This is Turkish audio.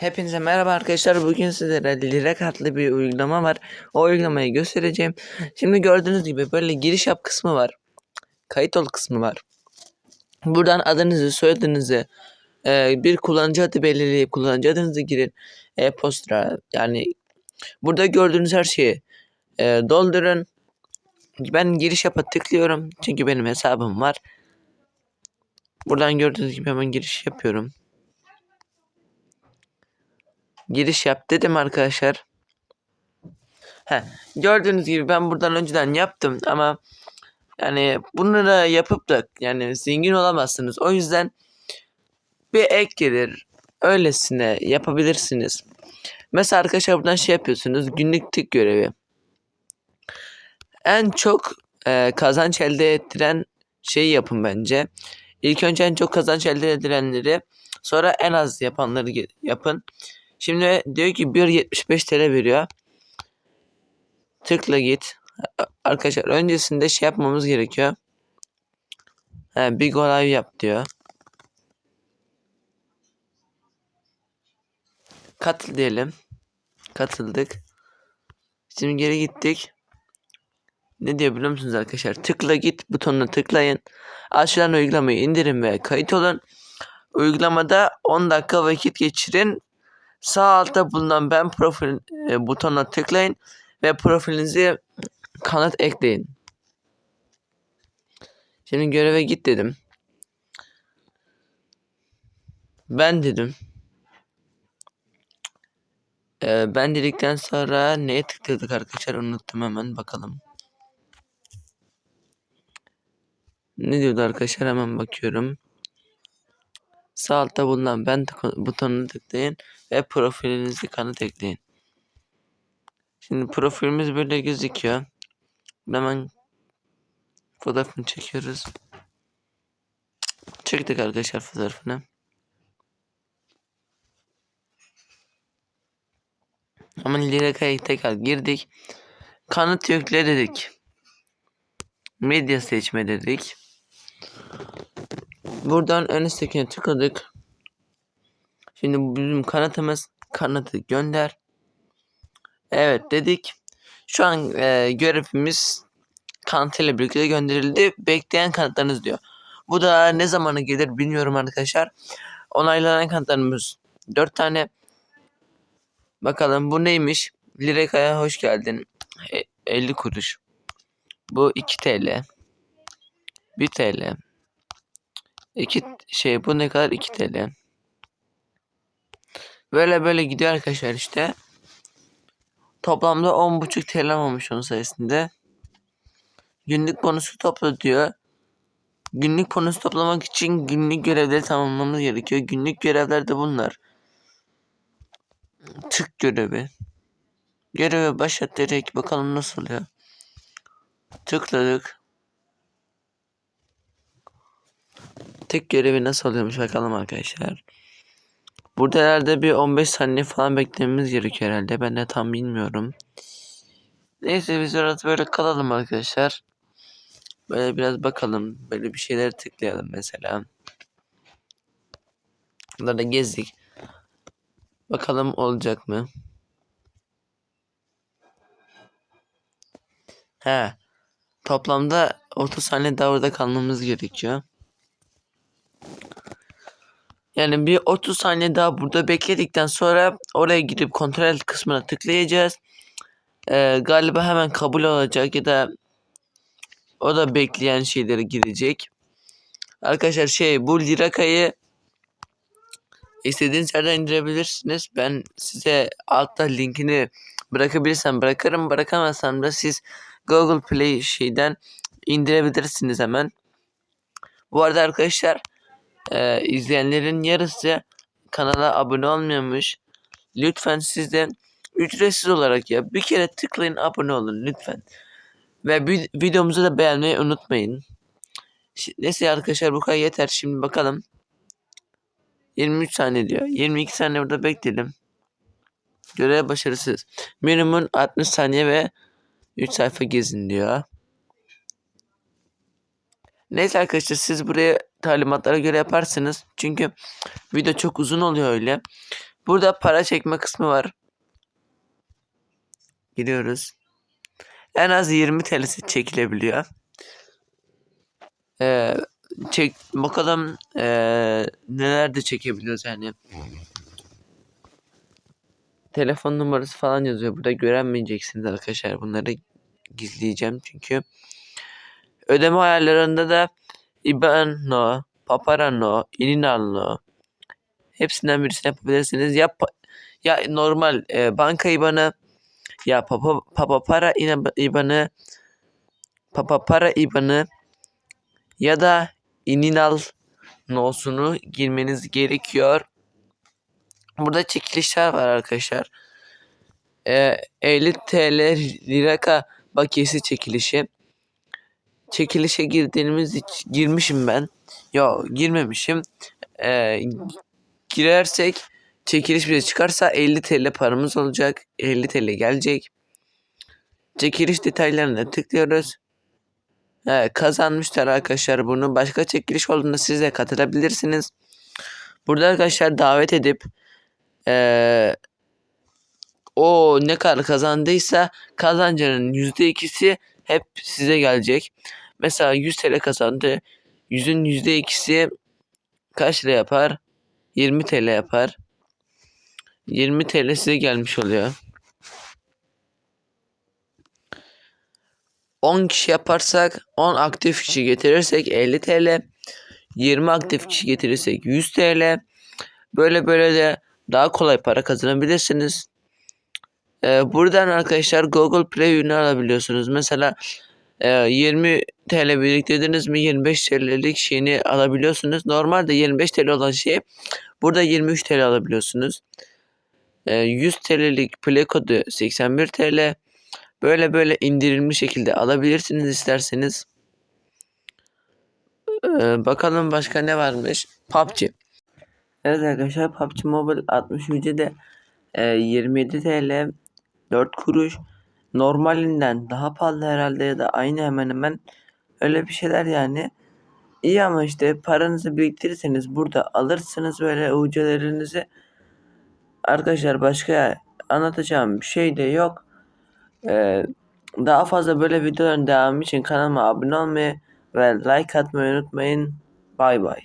Hepinize merhaba arkadaşlar. Bugün sizlere Lirek adlı bir uygulama var. O uygulamayı göstereceğim. Şimdi gördüğünüz gibi böyle giriş yap kısmı var. Kayıt ol kısmı var. Buradan adınızı, soyadınızı, e, bir kullanıcı adı belirleyip kullanıcı adınızı girin. E-posta yani burada gördüğünüz her şeyi e, doldurun. Ben giriş yapa tıklıyorum. Çünkü benim hesabım var. Buradan gördüğünüz gibi hemen giriş yapıyorum. Giriş yap dedim arkadaşlar. He, gördüğünüz gibi ben buradan önceden yaptım ama yani bunları yapıp da yani zengin olamazsınız. O yüzden bir ek gelir. Öylesine yapabilirsiniz. Mesela arkadaşlar buradan şey yapıyorsunuz. Günlük tık görevi. En çok e, kazanç elde ettiren şeyi yapın bence. İlk önce en çok kazanç elde edilenleri sonra en az yapanları yapın. Şimdi diyor ki 1.75 TL veriyor. Tıkla git. Arkadaşlar öncesinde şey yapmamız gerekiyor. He, bir go live yap diyor. Katıl diyelim. Katıldık. Şimdi geri gittik. Ne diyor biliyor musunuz arkadaşlar? Tıkla git butonuna tıklayın. Aşağıdan uygulamayı indirin ve kayıt olun. Uygulamada 10 dakika vakit geçirin. Sağ altta bulunan ben profil e, butonuna tıklayın ve profilinizi kanıt ekleyin. Şimdi göreve git dedim. Ben dedim. Ee, ben dedikten sonra neye tıkladık arkadaşlar unuttum hemen bakalım. Ne diyordu arkadaşlar hemen bakıyorum. Sağ altta bulunan ben butonuna tıklayın ve profilinizi kanıt ekleyin. Şimdi profilimiz böyle gözüküyor. Hemen fotoğrafını çekiyoruz. Çektik arkadaşlar fotoğrafını. Hemen Lireka'ya tekrar girdik. Kanıt yükle dedik. Medya seçme dedik. Buradan en üsttekine tıkladık. Şimdi bizim kanıtımız kanıtı gönder. Evet dedik. Şu an e, görevimiz kanıtıyla birlikte gönderildi. Bekleyen kanıtlarınız diyor. Bu da ne zamana gelir bilmiyorum arkadaşlar. Onaylanan kanıtlarımız 4 tane. Bakalım bu neymiş? Lireka'ya hoş geldin. E, 50 kuruş. Bu 2 TL. 1 TL. 2 şey bu ne kadar 2 TL. Böyle böyle gidiyor arkadaşlar işte. Toplamda 10.5 TL olmuş onun sayesinde. Günlük bonusu topla diyor. Günlük bonusu toplamak için günlük görevleri tamamlamamız gerekiyor. Günlük görevler de bunlar. Tık görevi. Görevi başlat direkt bakalım nasıl oluyor. Tıkladık. Tık görevi nasıl oluyormuş bakalım arkadaşlar. Burada herhalde bir 15 saniye falan beklememiz gerekiyor herhalde. Ben de tam bilmiyorum. Neyse biz orada böyle kalalım arkadaşlar. Böyle biraz bakalım. Böyle bir şeyler tıklayalım mesela. Bunları gezdik. Bakalım olacak mı? He. Toplamda 30 saniye daha orada kalmamız gerekiyor. Yani bir 30 saniye daha burada bekledikten sonra oraya gidip kontrol kısmına tıklayacağız. Ee, galiba hemen kabul olacak ya da o da bekleyen şeylere girecek. Arkadaşlar şey bu lirakayı istediğiniz yerden indirebilirsiniz. Ben size altta linkini bırakabilirsem bırakırım. Bırakamazsam da siz Google Play şeyden indirebilirsiniz hemen. Bu arada arkadaşlar e, izleyenlerin yarısı kanala abone olmuyormuş. Lütfen sizden ücretsiz olarak ya bir kere tıklayın abone olun lütfen. Ve vi- videomuzu da beğenmeyi unutmayın. Neyse arkadaşlar bu kadar yeter. Şimdi bakalım. 23 saniye diyor. 22 saniye burada bekledim. Görev başarısız. Minimum 60 saniye ve 3 sayfa gezin diyor. Neyse arkadaşlar siz buraya talimatlara göre yaparsınız. Çünkü video çok uzun oluyor öyle. Burada para çekme kısmı var. Giriyoruz. En az 20 TL'si çekilebiliyor. Ee, çek bakalım ee, neler de çekebiliyoruz yani. Telefon numarası falan yazıyor. Burada göremeyeceksiniz arkadaşlar. Bunları gizleyeceğim çünkü. Ödeme ayarlarında da IBAN'lo, Paparano, Ininalno hepsinden birisini yapabilirsiniz. Ya ya normal e, banka IBAN'ı ya papa papa para IBAN'ı papa para IBAN'ı ya da Ininal nosunu girmeniz gerekiyor. Burada çekilişler var arkadaşlar. Ee, 50 TL liraka bakiyesi çekilişi. Çekilişe girdiğimiz girmişim ben. Yo girmemişim. Ee, girersek çekiliş bize çıkarsa 50 TL paramız olacak. 50 TL gelecek. Çekiliş detaylarına tıklıyoruz. Evet, kazanmışlar arkadaşlar bunu. Başka çekiliş olduğunda siz de katılabilirsiniz. Burada arkadaşlar davet edip eee, o ne kadar kazandıysa kazancının %2'si hep size gelecek. Mesela 100 TL kazandı. 100'ün %2'si kaç lira yapar? 20 TL yapar. 20 TL size gelmiş oluyor. 10 kişi yaparsak 10 aktif kişi getirirsek 50 TL. 20 aktif kişi getirirsek 100 TL. Böyle böyle de daha kolay para kazanabilirsiniz. Ee, buradan arkadaşlar Google Play ürünü alabiliyorsunuz. Mesela e, 20 TL biriktirdiniz mi 25 TL'lik şeyini alabiliyorsunuz. Normalde 25 TL olan şeyi burada 23 TL alabiliyorsunuz. Ee, 100 TL'lik play kodu 81 TL. Böyle böyle indirimli şekilde alabilirsiniz isterseniz. Ee, bakalım başka ne varmış. PUBG. Evet arkadaşlar PUBG Mobile 60 de e, 27 TL 4 kuruş. Normalinden daha pahalı herhalde ya da aynı hemen hemen öyle bir şeyler yani. İyi ama işte paranızı biriktirirseniz burada alırsınız böyle ucularınızı. Arkadaşlar başka anlatacağım bir şey de yok. Ee, daha fazla böyle videoların devamı için kanalıma abone olmayı ve like atmayı unutmayın. Bay bay.